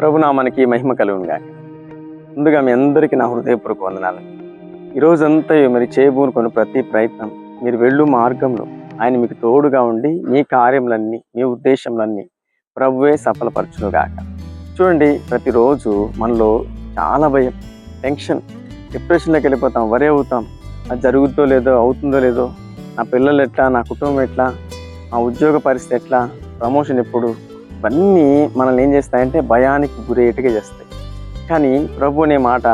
ప్రభునామానికి మహిమ కలుగును గాక. ముందుగా మీ అందరికీ నా హృదయపూర్వక వందనాలు. ఈరోజంతా మరి చేయబోనుకొని ప్రతి ప్రయత్నం మీరు వెళ్ళు మార్గంలో ఆయన మీకు తోడుగా ఉండి మీ కార్యములన్నీ మీ ఉద్దేశములన్నీ ప్రభువే సఫలపరచునుగాక చూడండి ప్రతిరోజు మనలో చాలా భయం టెన్షన్ డిప్రెషన్లోకి వెళ్ళిపోతాం వరే అవుతాం. అది జరుగుతుందో లేదో అవుతుందో లేదో నా పిల్లలు ఎట్లా నా కుటుంబం ఎట్లా నా ఉద్యోగ పరిస్థితి ఎట్లా ప్రమోషన్ ఎప్పుడు ఇవన్నీ మనల్ని ఏం చేస్తాయంటే భయానికి గురయ్యేట్టుగా చేస్తాయి. కానీ ప్రభు అనే మాట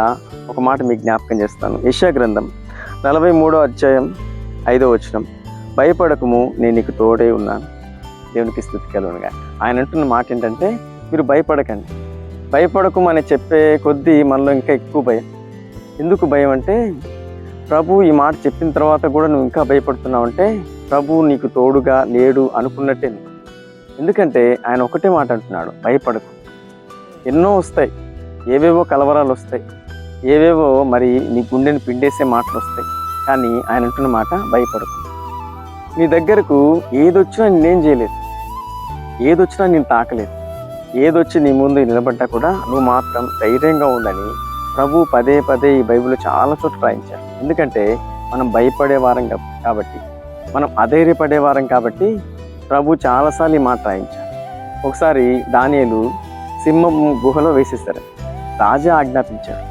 ఒక మాట మీకు జ్ఞాపకం చేస్తాను. యశా గ్రంథం నలభై మూడో అధ్యాయం ఐదో వచనం. భయపడకము నేను నీకు తోడే ఉన్నాను. దేవునికి స్థుతి కలుగునుగా ఆయన అంటున్న మాట ఏంటంటే మీరు భయపడకండి. భయపడకము అని చెప్పే కొద్దీ మనలో ఇంకా ఎక్కువ భయం. ఎందుకు భయం అంటే ప్రభు ఈ మాట చెప్పిన తర్వాత కూడా నువ్వు ఇంకా భయపడుతున్నావు అంటే ప్రభు నీకు తోడుగా లేడు అనుకున్నట్టే ఎందుకంటే ఆయన ఒకటే మాట అంటున్నాడు భయపడకు. ఎన్నో వస్తాయి ఏవేవో కలవరాలు వస్తాయి ఏవేవో మరి నీ గుండెని పిండేసే మాటలు వస్తాయి కానీ ఆయన అంటున్న మాట భయపడకు. నీ దగ్గరకు ఏదొచ్చినా నేనేం చేయలేదు ఏదొచ్చినా నేను తాకలేదు ఏదొచ్చి నీ ముందు నిలబడ్డా కూడా నువ్వు మాత్రం ధైర్యంగా ఉండని ప్రభు పదే పదే ఈ బైబిల్ చాలా చోట్ల రాయించారు. ఎందుకంటే మనం భయపడే వారం కాబట్టి మనం అధైర్యపడే వారం కాబట్టి ప్రభు చాలాసార్లు ఈ మాట రాయించారు ఒకసారి దానియలు సింహం గుహలో వేసేస్తారు రాజా ఆజ్ఞాపించారు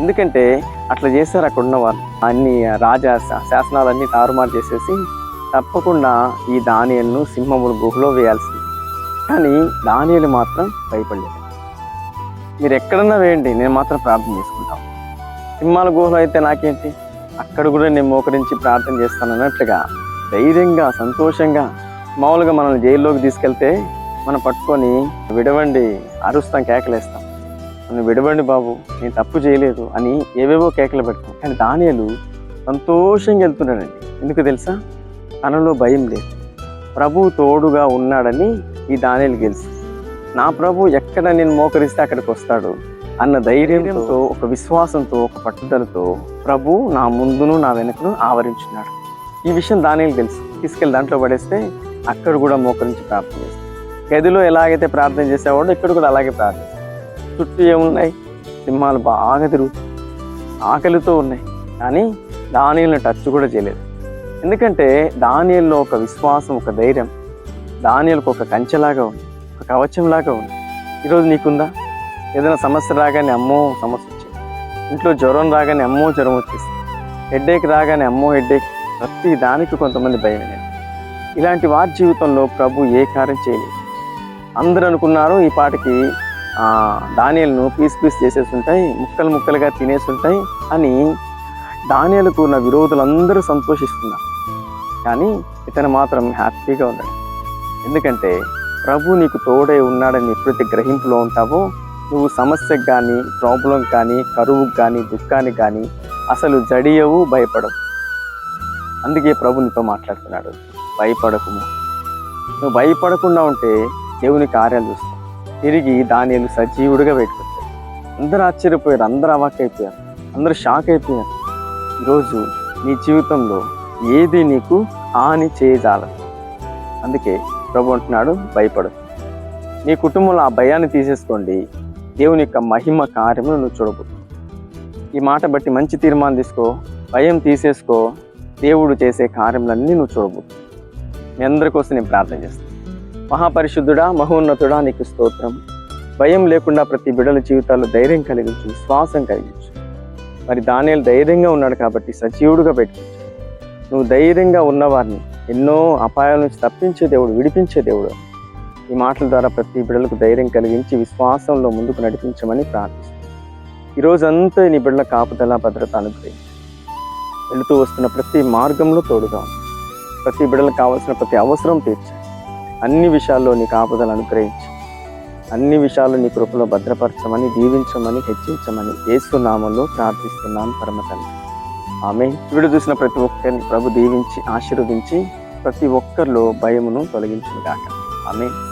ఎందుకంటే అట్లా చేశారు అక్కడ ఉన్నవారు. అన్ని రాజా శాసనాలన్నీ తారుమారు చేసేసి తప్పకుండా ఈ దానియలను సింహముల గుహలో వేయాల్సింది. కానీ దానియలు మాత్రం భయపడలేదు. మీరు ఎక్కడన్నా వేయండి నేను మాత్రం ప్రార్థన చేసుకుంటాను సింహాల గుహలో అయితే నాకేంటి? అక్కడ కూడా నేను మోకరించి ప్రార్థన చేస్తాను అన్నట్లుగా ధైర్యంగా సంతోషంగా మామూలుగా మనల్ని జైల్లోకి తీసుకెళ్తే మనం పట్టుకొని విడవండి అరుస్తాం కేకలేస్తాం. నన్ను విడవండి బాబు నేను తప్పు చేయలేదు అని ఏవేవో కేకలు పెడతాం. కానీ దానియలు సంతోషంగా వెళ్తున్నాడండి. ఎందుకు తెలుసా? తనలో భయం లేదు. ప్రభు తోడుగా ఉన్నాడని ఈ దానియలు తెలుసు నా ప్రభు ఎక్కడ నేను మోకరిస్తే అక్కడికి వస్తాడు అన్న ధైర్యంతో ఒక విశ్వాసంతో ఒక పట్టుదలతో ప్రభు నా ముందును నా వెనుకను ఆవరించున్నాడు. ఈ విషయం దానియలు తెలుసు తీసుకెళ్ళి దాంట్లో పడేస్తే అక్కడ కూడా మోకరించి ప్రార్థన చేస్తాం. గదిలో ఎలాగైతే ప్రార్థన చేసేవాడో ఇక్కడ కూడా అలాగే ప్రార్థన చుట్టూ ఏమున్నాయి? సింహాలు బాగా తిరుగుతాయి. ఆకలితో ఉన్నాయి. కానీ దానియల్ని టచ్ కూడా చేయలేదు. ఎందుకంటే దానియల్లో ఒక విశ్వాసం ఒక ధైర్యం దానియలకు ఒక కంచెలాగా ఉంది ఒక కవచంలాగా ఉంది. ఈరోజు నీకుందా? ఏదైనా సమస్య రాగానే అమ్మో సమస్య వచ్చింది. ఇంట్లో జ్వరం రాగానే అమ్మో జ్వరం వచ్చేసింది. హెడ్ఏక్ రాగానే అమ్మో హెడ్ఏక్ ప్రతి దానికి కొంతమంది భయం ఇలాంటి వారి జీవితంలో ప్రభు ఏ కార్యం చేయలేదు. అందరూ అనుకున్నారు ఈ పాటకి ఆ, దానియలను పీస్ పీస్ చేసేసి ఉంటాయి ముక్కలు ముక్కలుగా తినేసి ఉంటాయి అని దానియలకు ఉన్న విరోధులందరూ సంతోషిస్తున్నారు. కానీ ఇతను మాత్రం హ్యాపీగా ఉన్నాడు. ఎందుకంటే ప్రభు నీకు తోడే ఉన్నాడని ఎప్పుడైతే గ్రహింపులో ఉంటావో నువ్వు సమస్యకు కానీ ప్రాబ్లం కానీ కరువుకు కానీ దుఃఖానికి కానీ అసలు జడియవు భయపడవు. అందుకే ప్రభు నీతో మాట్లాడుతున్నాడు. భయపడకుము. నువ్వు భయపడకుండా ఉంటే దేవుని కార్యాలు చూస్తావు తిరిగి దానిలు సజీవుడిగా పెట్టుకుంటాడు అందరూ ఆశ్చర్యపోయారు అందరూ అవాక్కైపోయారు అందరూ షాక్ అయిపోయారు ఈరోజు నీ జీవితంలో ఏది నీకు హాని చేయజాలదు. అందుకే ప్రభు అంటున్నాడు భయపడు నీ కుటుంబంలో ఆ భయాన్ని తీసేసుకోండి. దేవుని యొక్క మహిమ కార్యమును నువ్వు చూడబోతు ఈ మాట బట్టి మంచి తీర్మానం తీసుకో భయం తీసేసుకో. దేవుడు చేసే కార్యములన్నీ నువ్వు చూడబోతు మీ అందరి కోసం నేను ప్రార్థన చేస్తాను. మహాపరిశుద్ధుడా మహోన్నతుడా నీకు స్తోత్రం. భయం లేకుండా ప్రతి బిడల జీవితాల్లో ధైర్యం కలిగించు విశ్వాసం కలిగించు. మరి దానిలో ధైర్యంగా ఉన్నాడు కాబట్టి సజీవుడుగా పెట్టుకోవచ్చు నువ్వు ధైర్యంగా ఉన్నవారిని ఎన్నో అపాయాల నుంచి తప్పించే దేవుడు విడిపించే దేవుడు. ఈ మాటల ద్వారా ప్రతి బిడ్డలకు ధైర్యం కలిగించి విశ్వాసంలో ముందుకు నడిపించమని ప్రార్థిస్తాను ఈరోజంతా నీ బిడ్డల కాపుదల భద్రత అనుగ్రహించు. వెళుతూ వస్తున్న ప్రతి మార్గంలో తోడుగా ఉంది ప్రతి బిడ్డలకు కావాల్సిన ప్రతి అవసరం తీర్చు. అన్ని విషయాల్లో నీ ఆపదలు అనుగ్రహించు. అన్ని విషయాలు నీ కృపలో భద్రపరచమని దీవించమని హెచ్చించమని ఏసునామంలో ప్రార్థిస్తున్నాను పరమ తండ్రి. ఆమె వీడు చూసిన ప్రతి ఒక్కరిని ప్రభు దీవించి ఆశీర్వదించి ప్రతి ఒక్కరిలో భయమును తొలగించుగాక ఆమె